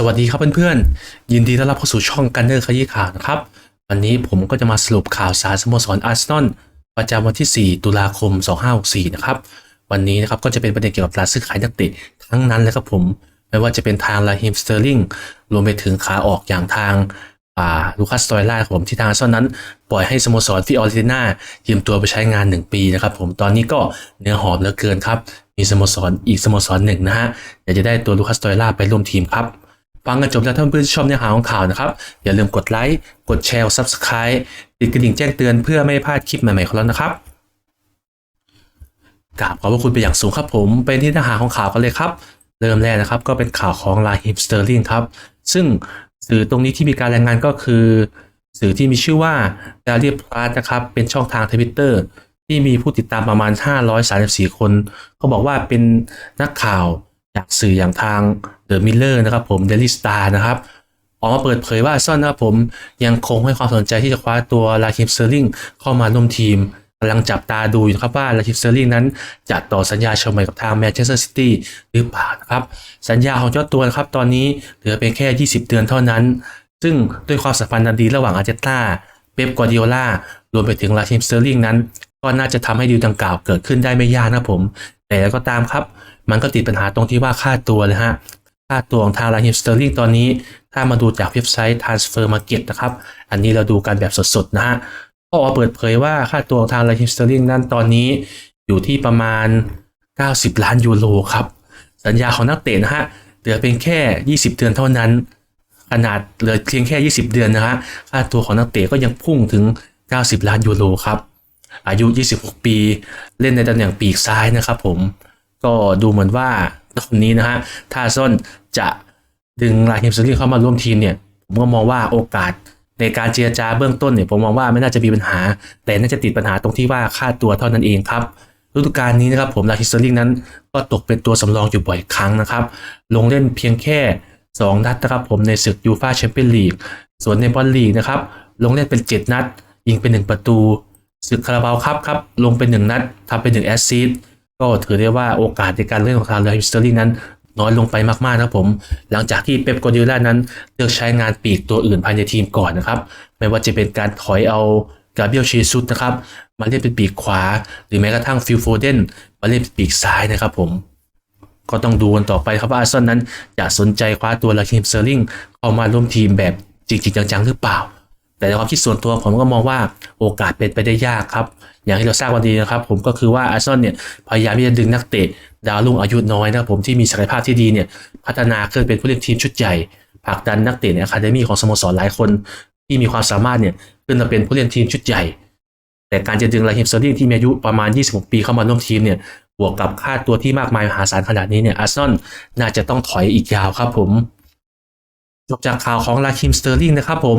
สวัสดีครับเพื่อนๆ ยินดีต้อนรับเข้าสู่ช่องกันเนอร์ขยี้ข่าวนะครับ วันนี้ผมก็จะมาสรุปข่าวสารสโมสรอาร์เซนอลประจำวันที่ 4 ตุลาคม 2564 นะครับ วันนี้นะครับก็จะเป็นประเด็นเกี่ยวกับการซื้อขายนักเตะทั้งนั้นเลยครับผม ไม่ว่าจะเป็นทางลาฮิมสเตอร์ลิงรวมไปถึงขาออกอย่างทางลูคัสตอยล่าผมที่ทางอาร์เซนอลนั้น ปล่อยให้สโมสรฟิออเรนติน่ายืมตัวไปใช้งาน 1 ปีนะครับผมตอนนี้ก็เนื้อหอมเหลือเกินครับ มีสโมสรอีกสโมสรหนึ่งนะฮะอยากจะได้ตัวลูคัสตอยล่าไปร่วมทีมครับ ฟังกันจบแล้วท่านเพื่อนชอบเนื้อหาของข่าวนะครับ อย่าลืมกดไลค์กดแชร์ Subscribe ติดกระดิ่งแจ้งเตือนเพื่อไม่พลาดคลิปใหม่ๆของเรานะครับกราบขอบพระคุณไปอย่างสูงครับผมเป็นที่เนื้อหาของข่าวกันเลยครับ เริ่มแรกนะครับก็เป็นข่าวของลาฮิมสเตอร์ลิงครับซึ่งสื่อตรงนี้ที่มีการรายงานก็คือ สื่อที่มีชื่อว่าดาเรียพลาสนะครับเป็นช่องทางทวิตเตอร์ที่มีผู้ติดตามประมาณ 534 คน เขาบอกว่าเป็นนักข่าวจากสื่ออย่างทาง เดอะมิลเลอร์นะครับผมเดลิสตานะครับออกมาเปิดเผยว่าซ่อนนะครับผมยังคงให้ความสนใจที่จะคว้าตัวลาคิมเซอร์ลิงเข้ามาร่วมทีมกำลังจับตาดูอยู่ครับว่าลาคิมเซอร์ลิงนั้นจะต่อสัญญาเช่าใหม่กับทางแมนเชสเตอร์ซิตี้หรือเปล่านะครับ สัญญาของเจ้าตัวนะครับตอนนี้เหลือเพียงแค่ 20 เดือนเท่านั้น ซึ่งด้วยความสัมพันธ์อันดีระหว่างอาร์เจต้าเป๊ปกวาร์ดิโอลารวมไปถึงลาคิมเซอร์ลิงนั้น ก็น่าจะทำให้ดีลดังกล่าวเกิดขึ้นได้ไม่ยากนะครับผม แต่แล้วก็ตามครับ มันก็ติดปัญหาตรงที่ว่าค่าตัวเลยฮะ ค่าตัวของทางลาฮิมสเตอร์ลิงตอนนี้ ถ้ามาดูจากเว็บไซต์ Transfer Market นะครับ อันนี้เราดูกันแบบสดๆนะฮะก็ออกมาเปิดเผยว่าค่าตัวของทางลาฮิมสเตอร์ลิงนั้นตอนนี้อยู่ที่ประมาณ 90 ล้านยูโรครับ สัญญาของนักเตะนะฮะเหลือเพียงแค่ 20 เดือนเท่านั้น ขนาดเหลือเพียงแค่ 20 เดือนนะฮะค่าตัวของนักเตะก็ยังพุ่งถึง 90 ล้านยูโรครับอายุ 26 ปี เล่นในตำแหน่งปีกซ้ายนะครับผม ก็ดูเหมือนว่าตอนนี้นะฮะถ้าซ่อนจะดึงลาฮิมสลิงเข้ามาร่วมทีมเนี่ย ผมก็มองว่าโอกาสในการเจรจาเบื้องต้นเนี่ยผมมองว่าไม่น่าจะมีปัญหา แต่น่าจะติดปัญหาตรงที่ว่าค่าตัวเท่านั้นเองครับฤดูกาลนี้นะครับผมลาฮิมสลิงนั้นก็ตกเป็นตัวสำรองอยู่บ่อยครั้งนะครับ ลงเล่นเพียงแค่ 2 นัดนะครับผมในศึกยูฟาแชมเปี้ยนลีกส่วนในบอลลีกนะครับลงเล่นเป็น 7 นัด ยิงเป็น 1 ประตู ศึกคาราบาวครับครับลงเป็น 1 นัดทำเป็น 1 แอสซิสต์ ก็ถือได้ว่าโอกาสในการเล่นของทางเรอัลสเตอร์ลิงนั้นน้อยลงไปมากๆนะครับผม หลังจากที่เป๊ปกวาร์ดิโอลานั้นเลือกใช้งานปีกตัวอื่นภายในทีมก่อนนะครับ ไม่ว่าจะเป็นการถอยเอากาเบรียลเชซุสนะครับ มาเล่นเป็นปีกขวา หรือแม้กระทั่งฟิลโฟเดนมาเล่นเป็นปีกซ้ายนะครับผม ก็ต้องดูกันต่อไปครับว่าอาร์เซนอลนั้นจะสนใจคว้าตัวลาคิมเซอร์ลิงเข้ามาร่วมทีมแบบจริงๆจังๆหรือเปล่า แต่ในความคิดส่วนตัวผมก็มองว่าโอกาสเป็นไปได้ยากครับ อย่างที่เราทราบวันดีนะครับ ผมก็คือว่าอาร์เซนอลเนี่ยพยายามที่จะดึงนักเตะดาวรุ่งอายุน้อยนะครับผมที่มีศักยภาพที่ดีเนี่ยพัฒนาขึ้นเป็นผู้เล่นทีมชุดใหญ่ผลักดันนักเตะในอะคาเดมี่ของสโมสรหลายคน ที่มีความสามารถเนี่ยขึ้นมาเป็นผู้เล่นทีมชุดใหญ่ แต่การจะดึงลาฮิมเซอร์ลิงที่มีอายุประมาณ 26 ปีเข้ามาร่วมทีมเนี่ยบวกกับค่าตัวที่มากมายมหาศาลขนาดนี้เนี่ยอาร์เซนอลน่าจะต้องถอยอีกยาวครับผม จบจากข่าวของลาคิมสเตอร์ลิงนะครับผม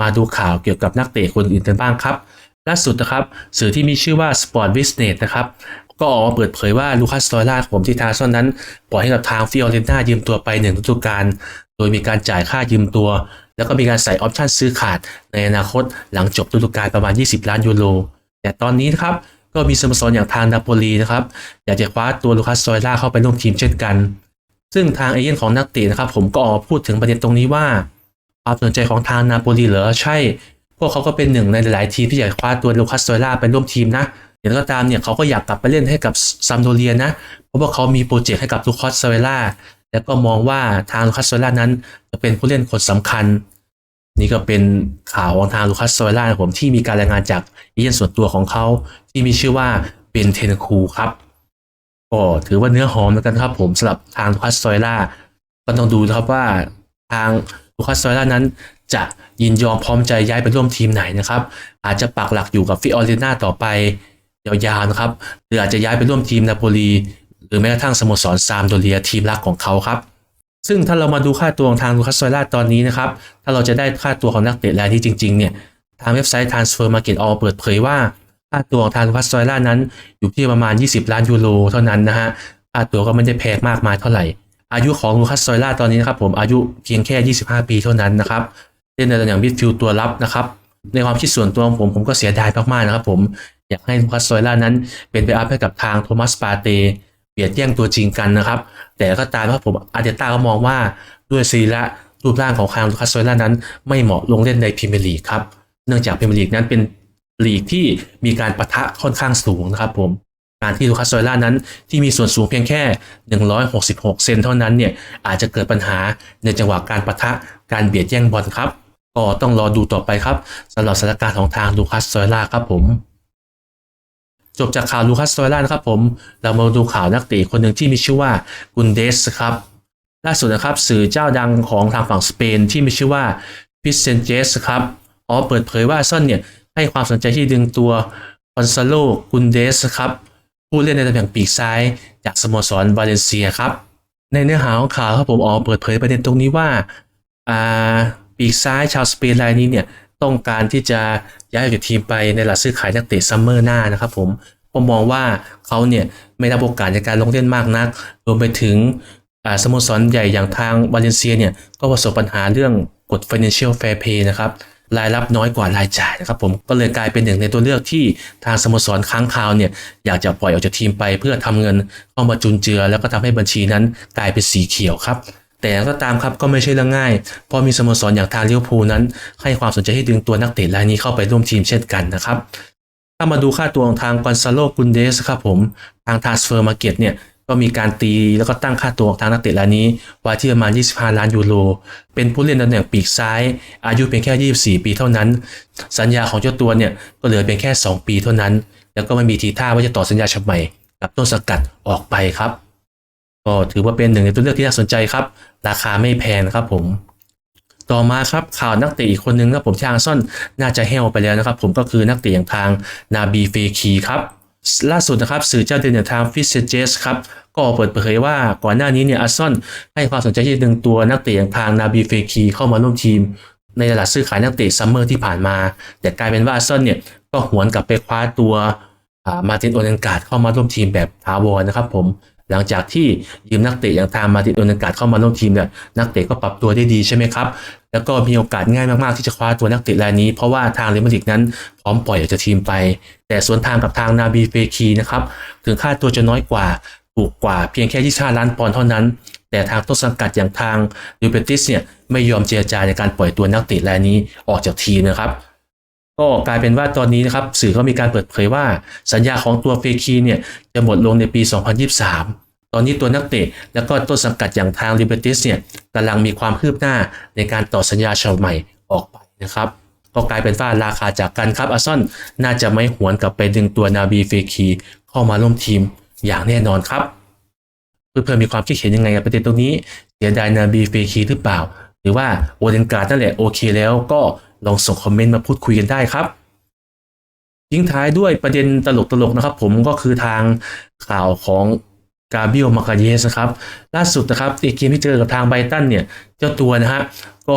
มาดูข่าวเกี่ยวกับนักเตะคนอื่นกันบ้างครับ ล่าสุดนะครับสื่อที่มีชื่อว่า Sport Business นะครับก็ออกมาเปิดเผยว่าลูคัสตอยล่าผมที่ทางซ่อนนั้น ปล่อยให้กับทางฟิออเรนตายืมตัวไปหนึ่งฤดูกาลโดยมีการจ่ายค่ายืมตัว แล้วก็มีการใส่ออปชั่นซื้อขาดในอนาคตหลังจบฤดูกาลประมาณ 20 ล้านยูโรแต่ตอนนี้นะครับก็มีสโมสรอย่างทางนาโปลีนะครับอยากจะคว้าตัวลูคัสซอยล่าเข้าไปร่วมทีมเช่นกัน ซึ่งทางเอเย่นของนักเตะนะครับ ผมก็ออกพูดถึงประเด็นตรงนี้ว่า ความสนใจของทางนาโปลีเหรอใช่ พวกเขาก็เป็นหนึ่งในหลายทีมที่อยากคว้าตัวลูคัสซยล่าไปร่วมทีมนะอย่างก็ตามเนี่ยเขาก็อยากกลับไปเล่นให้กับซัมโดเรียนะ เพราะว่าเขามีโปรเจกต์ให้กับลูคัสซยล่าแล้วก็มองว่าทางลูคัสซยล่านั้นจะเป็นผู้เล่นคนสำคัญ นี่ก็เป็นข่าวของทางลูคัสซยล่าผมที่มีการรายงานจากเอเย่นส่วนตัวของเขาที่มีชื่อว่าเบนเทนคูครับ ก็ถือว่าเนื้อหอมเหมือนกันครับผมสำหรับทางลูคัสซอยล่าก็ต้องดูครับว่าทางลูคัสซอยล่านั้น จะยินยอมพร้อมใจย้ายไปร่วมทีมไหนนะครับ อาจจะปักหลักอยู่กับฟิออเรน่าต่อไปยาวๆนะครับหรืออาจจะย้ายไปร่วมทีมนาโปลี หรือแม้กระทั่งสโมสรซามโดเรียทีมรักของเขาครับ ซึ่งถ้าเรามาดูค่าตัวของทางลูคัสซอยล่าตอนนี้นะครับ ถ้าเราจะได้ค่าตัวของนักเตะรายนี้จริงๆเนี่ยทางเว็บไซต์ Transfer Market ออกเปิดเผยว่า ค่าตัวของทางลูคัสซอยล่านั้น อยู่ที่ประมาณ 20 ล้านยูโรเท่านั้นนะฮะค่าตัวก็ไม่ได้แพงมากมายเท่าไหร่ อายุของลูคัสซอยล่าตอนนี้นะครับผมอายุเพียงแค่ 25 ปีเท่านั้นนะครับเล่นในตำแหน่งมิดฟิลด์ตัวรับนะครับในความคิดส่วนตัวของผมผมก็เสียดายมากๆนะครับผมอยากให้ลูคัสซอยล่านั้น เป็นไปอัพให้กับทางโทมัสปาเตเบียดแย่งตัวจริงกันนะครับ แต่ก็ตามครับผมอาร์เตต้าก็มองว่าด้วยสรีระรูปร่างของคางลูคัสโซล่านั้น ไม่เหมาะลงเล่นในพรีเมียร์ลีกครับเนื่องจากพรีเมียร์ลีกนั้นเป็น ลีกที่มีการปะทะค่อนข้างสูงนะครับผมการที่ลูคัสโซล่านั้นที่มีส่วนสูงเพียงแค่ 166 เซนเท่านั้นเนี่ยอาจจะเกิดปัญหาในจังหวะการปะทะการเบียดแย่งบอลครับ ก็ต้องรอดูต่อไปครับสำหรับสถานการณ์ของทางลูคัสโซล่าครับผมจบจากข่าวลูคัสโซล่านะครับผมเรามาดูข่าวนักเตะคนหนึ่งที่มีชื่อว่ากุนเดสครับล่าสุดนะครับสื่อเจ้าดังของทางฝั่งสเปนที่มีชื่อว่าพิเซนเจสครับอ๋อเปิดเผยว่าซอนเนี่ย ให้ความสนใจที่ดึงตัวคอนซาโลกุนเดสครับผู้เล่นในตำแหน่งปีกซ้าย จากสโมสรวาเลนเซียครับ ในเนื้อหาของข่าวครับผมอ๋อเปิดเผยประเด็นตรงนี้ว่าปีกซ้ายชาวสเปนรายนี้เนี่ยต้องการที่จะย้ายออกจากทีมไปในหลักซื้อขายนักเตะซัมเมอร์หน้านะครับผมผมมองว่าเขาเนี่ยไม่ได้โอกาสในการลงเล่นมากนัก รวมไปถึงสโมสรใหญ่อย่างทางวาเลนเซียเนี่ยก็ประสบปัญหาเรื่องกฎ financial fair play นะครับ รายรับน้อยกว่ารายจ่ายนะครับผมก็เลยกลายเป็นหนึ่งในตัวเลือกที่ทางสโมสรค้างคาวเนี่ยอยากจะปล่อยออกจากทีมไป เพื่อทำเงินเข้ามาจุนเจือ แล้วก็ทำให้บัญชีนั้นกลายเป็นสีเขียวครับแต่ก็ตามครับก็ไม่ใช่เรื่องง่าย เพราะมีสโมสรอย่างทางลิเวอร์พูลนั้น ให้ความสนใจให้ดึงตัวนักเตะรายนี้เข้าไปร่วมทีมเช่นกันนะครับ ถ้ามาดูค่าตัวของทางกอนซาโลกุนเดสครับผม ทาง Transfer Market เนี่ย ก็มีการตีแล้วก็ตั้งค่าตัวของทางนักเตะรายนี้ไว้ที่ประมาณ 25 ล้านยูโร เป็นผู้เล่นตำแหน่งปีกซ้าย อายุเพียงแค่ 24 ปีเท่านั้น สัญญาของเจ้าตัวเนี่ยก็เหลือเพียงแค่ 2 ปีเท่านั้น แล้วก็ไม่มีทีท่าว่าจะต่อสัญญาฉบับใหม่กับต้นสกัดออกไปครับ ก็ถือว่าเป็นหนึ่งในตัวเลือกที่น่าสนใจครับ ราคาไม่แพงครับผม ต่อมาครับข่าวนักเตะอีกคนนึงครับผมที่อาร์เซนอลน่าจะแห้วไปแล้วนะครับ ผมก็คือนักเตะอย่างทางนาบีเฟคีครับล่าสุดนะครับสื่อเจ้าเดินอย่างทางฟิเซเจสครับ ก็เปิดเผยว่าก่อนหน้านี้เนี่ยอาร์ซอลให้ความสนใจที่ดึงตัวนักเตะอย่างทางนาบีเฟคีเข้ามาร่วมทีม ในตลาดซื้อขายนักเตะซัมเมอร์ที่ผ่านมา แต่กลายเป็นว่าอาร์ซอลเนี่ยก็หวนกลับไปคว้าตัวมาตินโอเนนการ์ดเข้ามาร่วมทีมแบบถาวรนะครับผมหลังจากที่ยืมนักเตะอย่างทางมาตินโอเนนการ์ดเข้ามาร่วมทีมเนี่ยนักเตะก็ปรับตัวได้ดีใช่ไหมครับ แล้วก็มีโอกาสง่ายมากๆที่จะคว้าตัวนักเตะรายนี้ เพราะว่าทางเรอัลมาดริดนั้นพร้อมปล่อยออกจากทีมไป แต่สวนทางกับทางนาบีเฟคีนะครับถึงค่าตัวจะน้อยกว่า ถูกกว่าเพียงแค่ 25 ล้านปอนด์เท่านั้น แต่ทางต้นสังกัดอย่างทางยูเวนตุสเนี่ยไม่ยอมเจรจาในการปล่อยตัวนักเตะรายนี้ออกจากทีมนะครับ ก็กลายเป็นว่าตอนนี้นะครับสื่อก็มีการเปิดเผยว่า สัญญาของตัวเฟคีเนี่ยจะหมดลงในปี 2023ตอนนี้ตัวนักเตะแล้วก็ต้นสังกัดอย่างทางลิเบติสเนี่ยกำลังมีความคืบหน้าในการต่อสัญญาฉบับใหม่ออกไปนะครับ ก็กลายเป็นว่าราคาจากกันครับอาร์ซอนน่าจะไม่หวนกลับไปดึงตัวนาบีเฟคีเข้ามาร่วมทีม อย่างแน่นอนครับ เพื่อนๆมีความคิดเห็นยังไงกับประเด็นตรงนี้เสียดายนาบีเฟคีหรือเปล่า หรือว่าโอเดนการ์ดนั่นแหละโอเคแล้วก็ลองส่งคอมเมนต์มาพูดคุยกันได้ครับทิ้งท้ายด้วยประเด็นตลกๆนะครับ ผมก็คือทางข่าวของกาเบียลมาคาเยสนะครับ ล่าสุดนะครับในเกมที่เจอกับทางไบตันเนี่ย เจ้าตัวนะฮะก็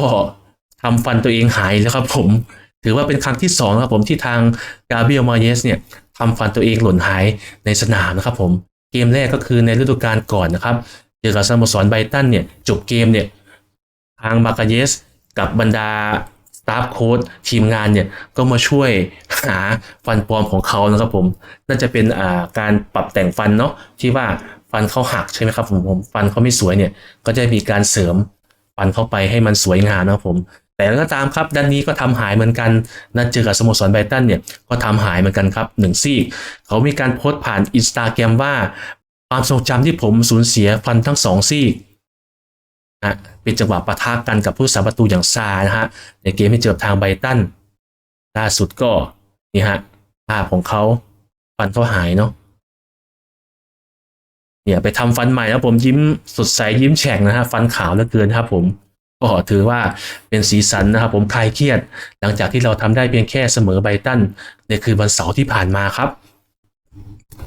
ทำฟันตัวเองหายแล้วครับผม ถือว่าเป็นครั้งที่สองครับผมที่ทางกาเบียลมาเยสเนี่ย ทำฟันตัวเองหล่นหายในสนามนะครับผมเกมแรกก็คือในฤดูกาลก่อนนะครับเจอกับสโมสรไบตันเนี่ยจบเกมเนี่ยทางมาคาเยสกับบรรดาสตาฟโค้ดทีมงานเนี่ยก็มาช่วยหาฟันปลอมของเขานะครับผมน่าจะเป็นาการปรับแต่งฟันเนาะที่ว่าฟันเขาหักใช่ไหมครับผมผมฟันเขาไม่สวยเนี่ยก็จะมีการเสริมฟันเข้าไปให้มันสวยงามนะครับผม แต่ก็ตามครับด้านนี้ก็ทำหายเหมือนกันนั่นเจอกับสโมสรไบตันเนี่ยก็ทำหายเหมือนกันครับหนึ่งซี่เขามีการโพสต์ผ่านอินสตาแกรมว่า ความทรงจำที่ผมสูญเสียฟันทั้งสองซี่นะเป็นจังหวะปะทะกันกับผู้สาประตูอย่างซานะฮะในเกมที่เจอทางไบตันล่าสุดก็นี่ฮะภาพของเขาฟันเขาหายเนาะเนี่ยไปทำฟันใหม่แล้วผมยิ้มสดใสยิ้มแฉ่งนะฮะฟันขาวเหลือเกินครับผม ก็ถือว่าเป็นสีสันนะครับ ผมคลายเครียด หลังจากที่เราทำได้เพียงแค่เสมอไบตันในคืนวันเสาร์ที่ผ่านมาครับ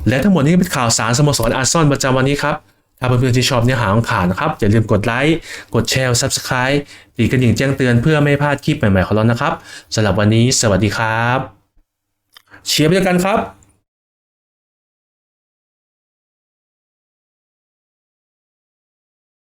และทั้งหมดนี้เป็นข่าวสารสโมสรอาร์ซอลประจำวันนี้ครับถ้าเพื่อนๆที่ชอบเนื้อหาของข่าวนะครับ อย่าลืมกดไลค์กดแชร์ Subscribe ตีกระดิ่งแจ้งเตือนเพื่อไม่พลาดคลิปใหม่ๆของเรานะครับสำหรับวันนี้ สวัสดีครับ เชียร์ไปด้วยกันครับ